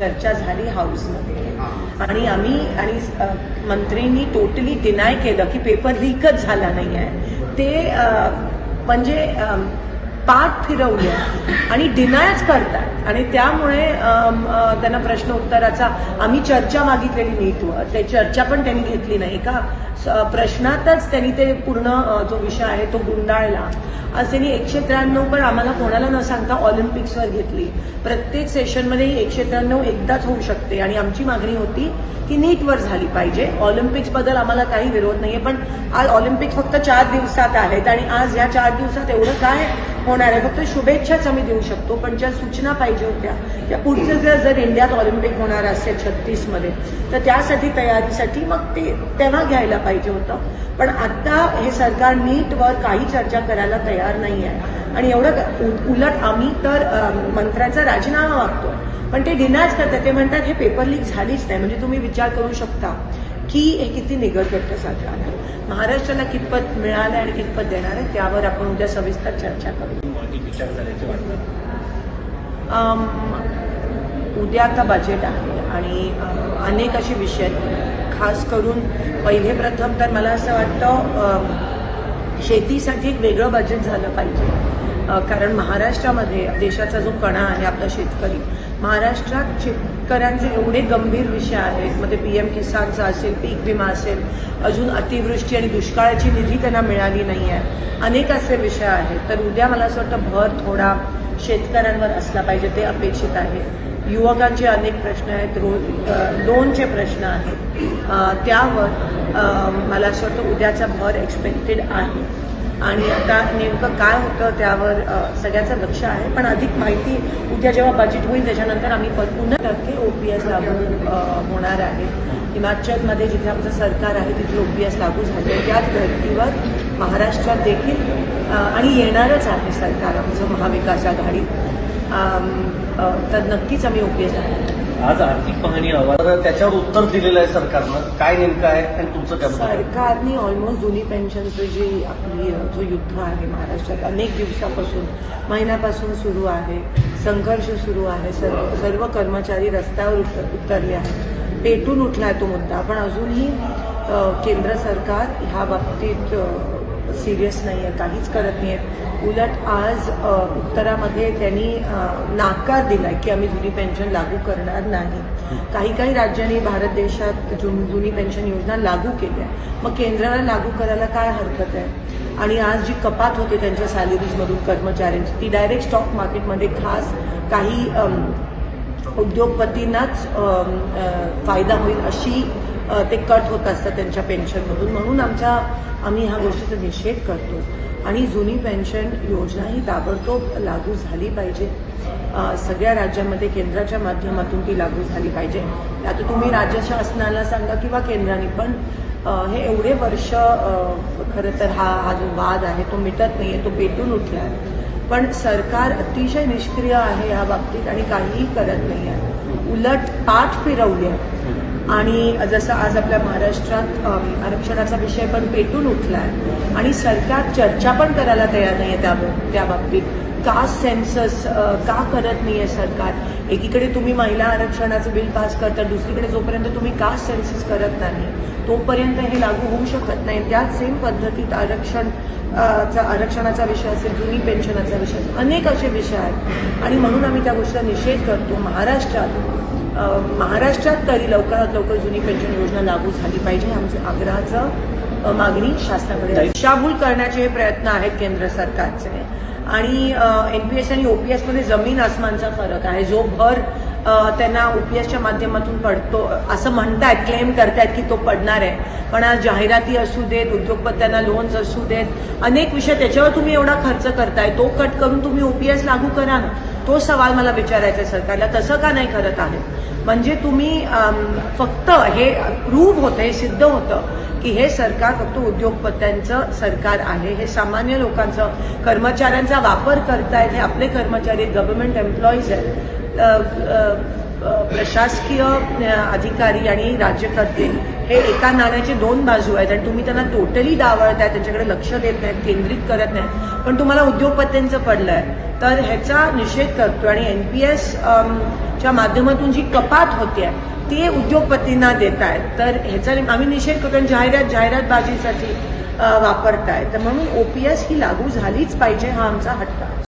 चर्चा झाली हाऊसमध्ये. आणि आम्ही आणि मंत्रींनी टोटली डिनाय केलं की पेपर लीकच झाला नाही आहे ते म्हणजे पाठ फिरवली आणि डिनायच करतात. आणि त्यामुळे त्यांना प्रश्न उत्तराचा आम्ही चर्चा मागितलेली नीटवर ते चर्चा पण त्यांनी घेतली नाही. का प्रश्नातच त्यांनी ते पूर्ण जो विषय आहे तो गुंडाळला. असे मी एकशे त्र्याण्णव पण आम्हाला कोणाला न सांगता ऑलिम्पिक्सवर घेतली. प्रत्येक सेशनमध्ये ही एकशे त्र्याण्णव एकदाच होऊ शकते आणि आमची मागणी होती की नीटवर झाली पाहिजे. ऑलिम्पिक्सबद्दल आम्हाला काही विरोध नाहीये पण आज ऑलिम्पिक्स फक्त चार दिवसात आहेत आणि आज ह्या चार दिवसात एवढं काय होणार आहे. फक्त शुभेच्छाच आम्ही देऊ शकतो पण ज्या सूचना पाहिजे होत्या त्या पुढचं जर जर इंडियात ऑलिम्पिक होणार असेल छत्तीसमध्ये तर त्यासाठी तयारीसाठी मग ते तेव्हा घ्यायला पाहिजे होतं. पण आत्ता हे सरकार नीटवर काही चर्चा करायला तयार नाही आहे आणि एवढं उलट आम्ही तर मंत्र्यांचा राजीनामा मागतोय. पण ते डिनायच करतात. ते म्हणतात हे पेपर लीक झालीच नाही. म्हणजे तुम्ही विचार करू शकता. की हे किती निगरगट्ट सरकार आहे. महाराष्ट्राला कितपत मिळालं आणि कितपत देणार आहे त्यावर आपण उद्या सविस्तर चर्चा करू. विचार झाल्याचे वाटतं अम, उद्या आता बजेट आहे आणि अनेक असे विषय आहेत. खास करून पहिले प्रथम तर मला असं वाटतं शेतीसाठी एक वेगळं बजेट झालं पाहिजे. कारण महाराष्ट्रामध्ये देशाचा जो कणा आहे आपला शेतकरी महाराष्ट्रात शेतकऱ्यांचे एवढे गंभीर विषय आहेत. मग ते पी एम किसानचा असेल पीक विमा असेल अजून अतिवृष्टी आणि दुष्काळाची निधी त्यांना मिळाली नाही आहे अनेक असे विषय आहेत. तर उद्या मला असं वाटतं भर थोडा शेतकऱ्यांवर असला पाहिजे ते अपेक्षित आहे. युवकांचे अनेक प्रश्न आहेत. रोज लोनचे प्रश्न आहेत. त्यावर मला असं वाटतं उद्याचा भर एक्सपेक्टेड आहे. आणि आता नेमकं काय होतं त्यावर सगळ्याचं लक्ष आहे. पण अधिक माहिती उद्या जेव्हा बजेट होईल त्याच्यानंतर आम्ही पुन्हा टक्के एस लागू होणार आहे. हिमाचलमध्ये जिथे आमचं सरकार आहे तिथे ओ पी एस लागू झाले. त्याच धर्तीवर महाराष्ट्रात देखील आणि येणारच आहे सरकार आमचं महाविकास आघाडी. तर नक्कीच आम्ही ओ पी एस लागू. आज आर्थिक पाहणी अहवाल त्याच्यावर उत्तर दिलेलं आहे सरकारनं. काय नेमकं आहे आणि तुमचं काय सरकारने ऑलमोस्ट जुनी पेन्शनचं जी आपली जो युद्ध आहे महाराष्ट्रात अनेक दिवसापासून महिन्यापासून सुरू आहे संघर्ष सुरू आहे सर्व सर्व कर्मचारी रस्त्यावर उतर उतरले आहेत. पेटून उठला आहे तो मुद्दा. पण अजूनही केंद्र सरकार ह्या बाबतीत सिरियस नाही आहे काहीच करत नाही आहेत. उलट आज उत्तरामध्ये त्यांनी नाकार दिला की आम्ही जुनी पेन्शन लागू करणार नाही. काही काही राज्यांनी भारत देशात जुन जुनी पेन्शन योजना लागू केल्या. मग केंद्राला लागू करायला काय हरकत आहे? आणि आज जी कपात होते त्यांच्या सॅलरीजमधून कर्मचाऱ्यांची ती डायरेक्ट स्टॉक मार्केटमध्ये खास काही उद्योगपतींनाच फायदा होईल अशी ते कट होत असतात त्यांच्या पेन्शनमधून म्हणून आमच्या आम्ही ह्या गोष्टीचा निषेध करतो. आणि जुनी पेन्शन योजना ही ताबडतोब लागू झाली पाहिजे. सगळ्या राज्यामध्ये केंद्राच्या माध्यमातून ती लागू झाली पाहिजे. आता तुम्ही राज्य शासनाला सांगा किंवा केंद्राने पण हे एवढे वर्ष खरं तर हा हा जो वाद आहे तो मिटत नाही आहे तो पेटून उठला आहे पण सरकार अतिशय निष्क्रिय आहे या बाबतीत आणि काहीही करत नाही आहे उलट पाठ फिरवली आहे. आणि जसं आज आपल्या महाराष्ट्रात आरक्षणाचा विषय पण पेटून उठला आहे आणि सरकार चर्चा पण करायला तयार नाही आहे त्या त्या बाबतीत. कास्ट सेन्सस का करत नाही आहे सरकार? एकीकडे तुम्ही महिला आरक्षणाचं बिल पास करता दुसरीकडे जोपर्यंत तुम्ही कास्ट सेन्सस करत नाही तोपर्यंत हे लागू होऊ शकत नाही. त्याच सेम पद्धतीत आरक्षण चा आरक्षणाचा विषय असेल जुनी पेन्शनाचा विषय असेल अनेक असे विषय आहेत. आणि म्हणून आम्ही त्या गोष्टीचा निषेध करतो. महाराष्ट्रात महाराष्ट्रात तरी लवकरात लवकर जुनी पेन्शन योजना लागू झाली पाहिजे आमचं आग्रहाचं मागणी शासनाकडे दिशाभूल करण्याचे हे प्रयत्न आहेत केंद्र सरकारचे. आणि एनपीएस आणि ओपीएसमध्ये जमीन आसमानचा फरक आहे. जो भर त्यांना ओपीएसच्या माध्यमातून पडतो असं म्हणतायत क्लेम करतायत की तो पडणार आहे. पण आज जाहिराती असू देत उद्योगपत्यांना लोन्स असू देत अनेक विषय त्याच्यावर तुम्ही एवढा खर्च करताय तो कट करून तुम्ही ओपीएस लागू करा ना. तो सवाल मला विचारायचा आहे सरकारला तसं का नाही करत आहे? म्हणजे तुम्ही फक्त हे प्रूव्ह होतं हे सिद्ध होतं की हे सरकार फक्त उद्योगपत्यांचं सरकार आहे. हे सामान्य लोकांचं कर्मचाऱ्यांचा वापर करतायत हे आपले कर्मचारी गव्हर्नमेंट एम्प्लॉईज आहेत. प्रशासकीय अधिकारी आणि राज्यकर्ते हे एका नाण्याचे दोन बाजू आहेत आणि तुम्ही त्यांना टोटली डावळताय त्यांच्याकडे लक्ष देत नाहीत केंद्रित करत नाही पण तुम्हाला उद्योगपत्यांचं आहे तर ह्याचा निषेध करतो आणि एन पी एस च्या माध्यमातून जी कपात होते ते उद्योगपतींना देत आहेत तर ह्याचा आम्ही निषेध करतो आणि जाहिरात जाहिरातबाजीसाठी वापरताय तर म्हणून ओपीएस ही लागू झालीच पाहिजे हा आमचा हट्ट